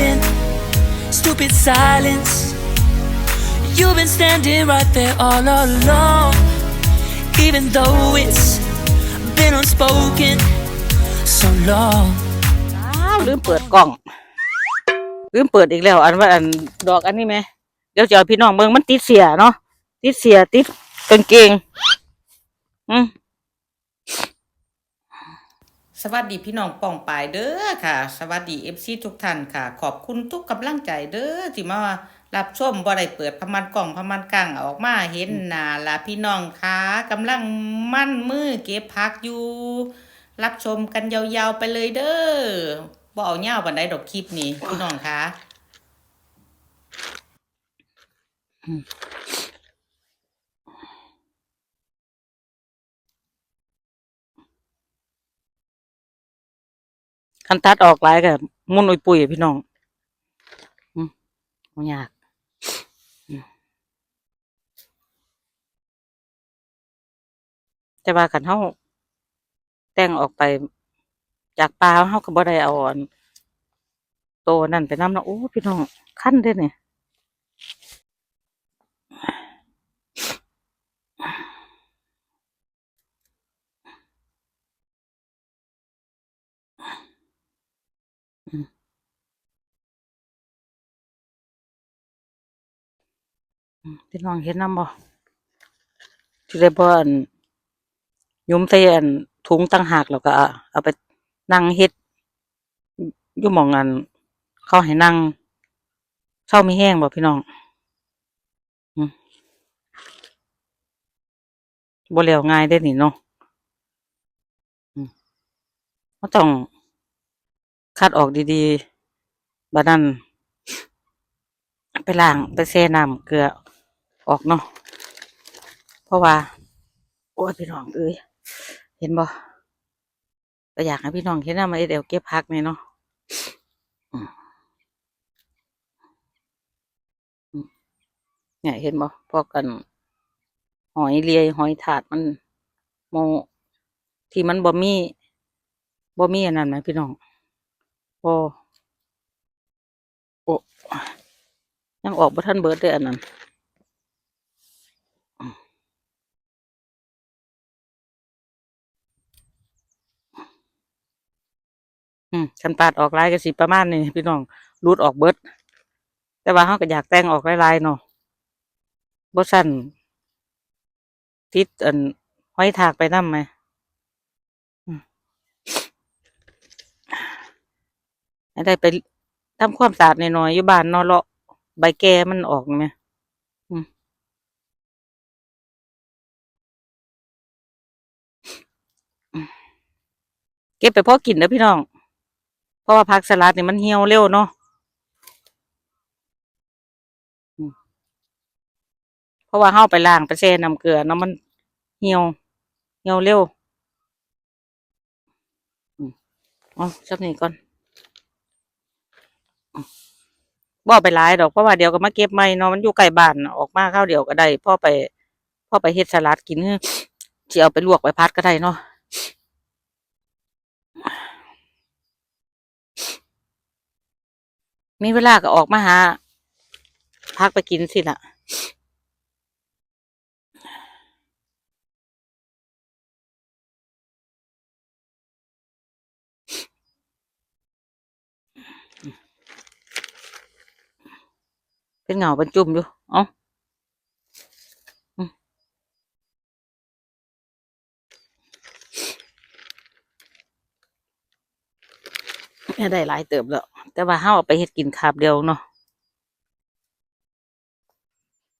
been stupid silence. You've been standing right there all along, even though it's been unspoken so long. อ้าวลืมเปิดกล่อง ลืมเปิดอีกแล้ว อันว่าอันดอกอันนี้ไหมเดี๋ยวจะเอาพี่น้องเบิ่งมันติดเสียเนาะติดเสียติดกางเกง อืม สวัสดีพี่น้องป่องปายเด้อค่ะ สวัสดีเอฟซีทุกท่านค่ะ ขอบคุณทุกกำลังใจเด้อที่มารับชมบ่ได้เปิดพมันกล่องพมันกลางออกมาเห็นหน้าละพี่น้องค่ะกำลังมั่นมือเก็บพักอยู่ รับชมกันยาวๆไปเลยเด้อบ่เอาเงาบันไดดอกคลิปนี้พี่น้องคะ คันตัดออกหลายกับมุนอุยปุยพี่น้องอืมยากจะมแต่ว่ากันเฮาแต่งออกไป จากปลาเฮาก็บ่ได้เอาอันโตนั่นไปนำนะโอ้พี่น้องคันเด้เนี่ยอืมอืม พี่น้องเห็นนำบ่ที่ได้บ่อนยุ้มใส่อันถุงตั้งหากแล้วก็เอาไปนั่งเฮ็ดยู่หม่องอันเขาให้นั่งเช้ามีแห้งบ่พี่น้องบ่แล้วง่ายเด้อนี่เนาะอืมเราต้อง คัดออกดีๆบัดนั้นไปล้างไปแช่น้ำเกลือออกเนาะเพราะว่า โอ้ยพี่น้องเอ้ยเห็นบ่ก็อยากให้พี่น้องเห็นนำมาเดี๋ยวเก็บผักเนี่เนาะเนี่ยเห็นบ่พวกกัน หอยเลียหอยถาดมันโมที่มันบ่มีบ่มีอันนั้นนะพี่น้อง โอ้โอ้ยังออกบ่ทันเบิดเลยอันนั้นอืมคันปาดออกลายก็สิประมาณนี้พี่น้องรูดออกเบิด แต่ว่าเฮาก็อยากแต่งออกลายๆเนาะบ่ซั่นติดอันหอยทากไปนำไหมอืม ให้ได้ไปทำความสะอาดหน่อยๆอยู่บ้านนาะเลาะใบแก่มันออกแหมเก็บไปพอกินเด้อพี่น้อง เพราะว่าผักสลัดนี่มันเหี่ยวเร็วเนาะเพราะว่าเฮาไปล้างไปแช่น้ำเกลือเนาะมันเหี่ยว เหี่ยวเร็วอืมเอาสักนี้ก่อน บ่อไปหลายดอกเพราะว่าเดี๋ยวก็มาเก็บใหม่เนาะมันอยู่ใกล้บ้านออกมาข้าวเดียวก็ได้พ่อไปพ่อไปเฮ็ดสลัดกินเฮ้อสิเอาไปลวกไปพัดก็ได้เนาะมีเวลาก็ออกมาหาพักไปกินสิล่ะ เป็นเงาเป็นจุ่มอยู่ เอ้าอืมเนี่ยได้หลายเติบแล้ว แต่ว่าเฮาเอาไปเฮ็ดกินคาบเดียวเนาะ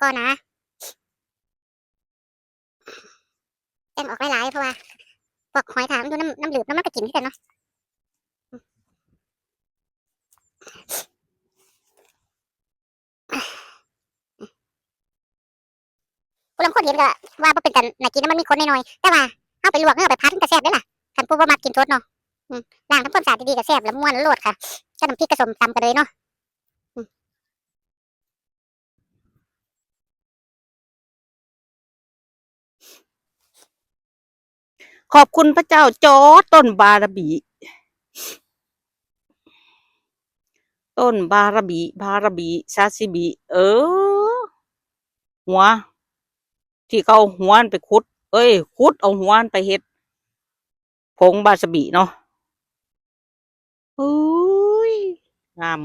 ก็นะแต่งออกหลายๆเพราะว่าพวกหอยถามนอยู่น้ำน้ำหลืบน้ำมันก็กินที่กันเนาะ ผู้ลางคนเห็นก็ว่าบ่เป็นกันน่ากินนะมันมีคนน้อยๆแต่ว่าเอาไปลวกเอาไปพัดมันก็แซ่บเด้ล่ะคันผู้บ่มักกินสดเนาะล้างทำความสะอาดดีๆก็แซ่บแล้วม่วนโลดค่ะก็น้ำพริกกระสมตำกันเลยเนาะขอบคุณพระเจ้าจอต้นบาราบี ต้นบาราบิบาราบิซาซิบิเออ หัว ที่เขาหัวมันไปขุด เอ้ยขุดเอาหัวมันไปเฮ็ดผงบาสบิเนาะอุ้ยงาม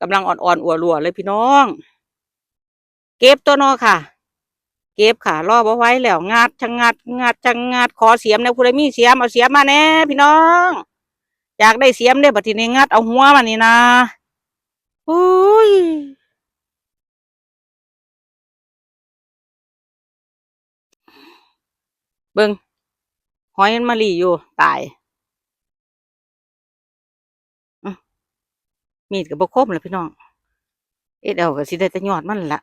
กำลังอ่อนๆอัวรัวเลยพี่น้อง เก็บตัวนอค่ะ เก็บค่ะรอบไว้แล้วงาดชังงาดงาดชังงาดขอเสียมในผู้ใดมีเสียมเอาเสียมมาแน่พี่น้อง อยากได้เสียมเด้บัดทีนี้งัดเอาหัวมานี่นะอุ้ย เบิ่งหอยมันมาหลีอยู่ ตายมีดกับบ่คมเลยพี่น้อง เอ็ดเอาก็สิได้แต่ยอดมันละ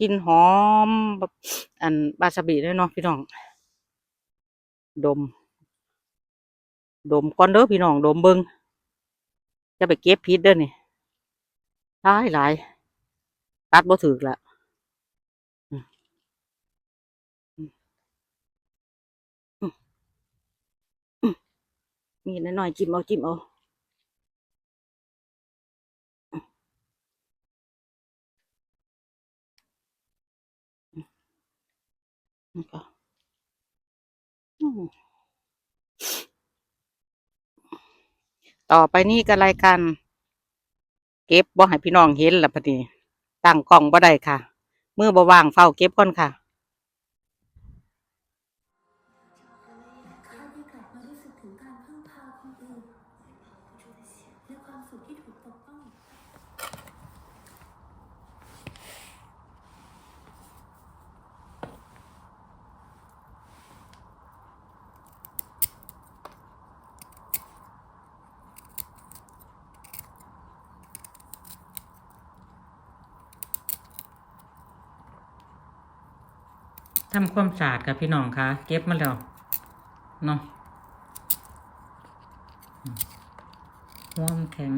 กินหอมแบบอันบาซาบิด้วยเนาะพี่น้อง ดม ดมก่อนเด้อพี่น้อง ดมเบิงจะไปเก็บพิษเด้อนี่ หลายหลายตัดบ่ถึกละอืมอืมอืมอืมมีน้อยๆจิ้มเอาจิ้มเอาอืมอืมอืมก็ต่อไปนี่ก็รายการ เก็บบ่ให้พี่น้องเห็นละพอดีตั้งกล้องบ่ได้ค่ะ มือบ่ว่างเฝ้าเก็บก่อนค่ะ ทำความสะอาดกับพี่น้องคะเก็บมาแล้วเนาะอืมหัวมันแข็ง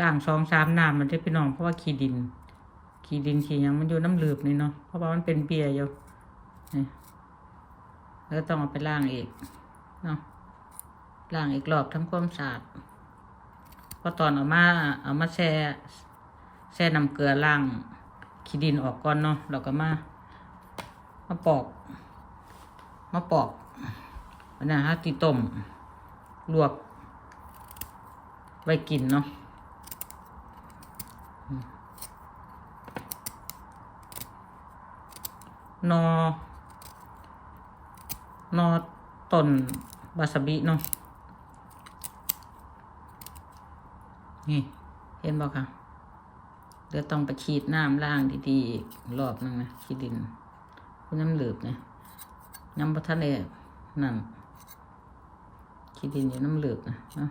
ล่างสองสามน้ำมันได้พี่น้องเพราะว่าขี้ดิน ขี้ดินขี้ยังมันอยู่น้ำเหลือบนี่เนาะเพราะว่ามันเป็นเบียร์อยู่นี่แล้วต้องเอาไปล้างอีกเนาะล้างอีกรอบทำความสะอาด พอตอนเอามาเอามาแช่แช่น้ำเกลือล้างขี้ดินออกก่อนเนาะแล้วก็มามาปอกมาปอกอันนั้ฮะที่ต้มลวก ไว้กินเนาะนอนอต้นวาซาบิเนาะ นี่เห็นบอกค่ะเดี๋ยวต้องไปฉีดน้ำล่างดีๆอีกรอบนึงนะขี้ดินคุณน้ำเหลือบนะน้ำประทะเลนั่นขี้ดินอยู่น้ำเหลือบนะนะ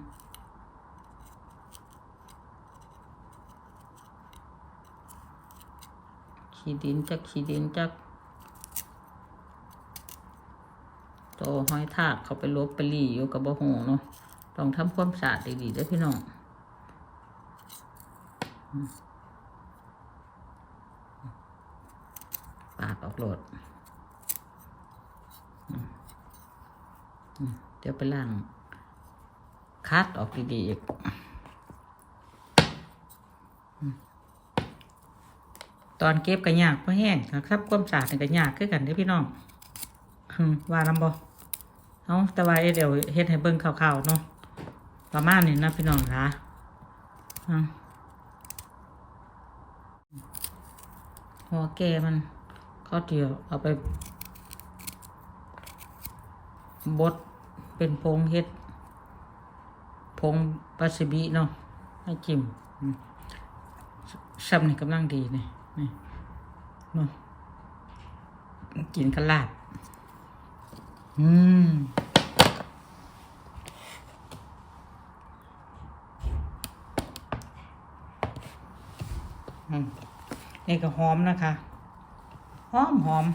ขี้ดินจักขี้ดินจักโตห้อยทากเขาไปลบไปหลีอยู่กับบ่หูเนาะต้องทำความสะอาดดีๆด้วยพี่น้อง ปาดออกโหลด เดี๋ยวไปล้างคัดออกดีๆอีกตอนเก็บก็ยากเพราะแห้งครับความสะอาดนี่ก็ยากคือกันเด้พี่น้องว่าลำบ่เอาแต่ว่าเดี๋ยวเฮ็ดให้เบิ่งคร่าวๆเนาะประมาณนี้นะพี่น้องค่ะอืม หัวแกมันเขาเดียวเอาไปบดเป็นพงเฮ็ดพงปาซิบิเนาะให้จิ้มซ้ำนี่กำลังดีนี่นี่เนาะกินกระลาบ อืมอืม นี่ก็หอมนะคะหอมหอม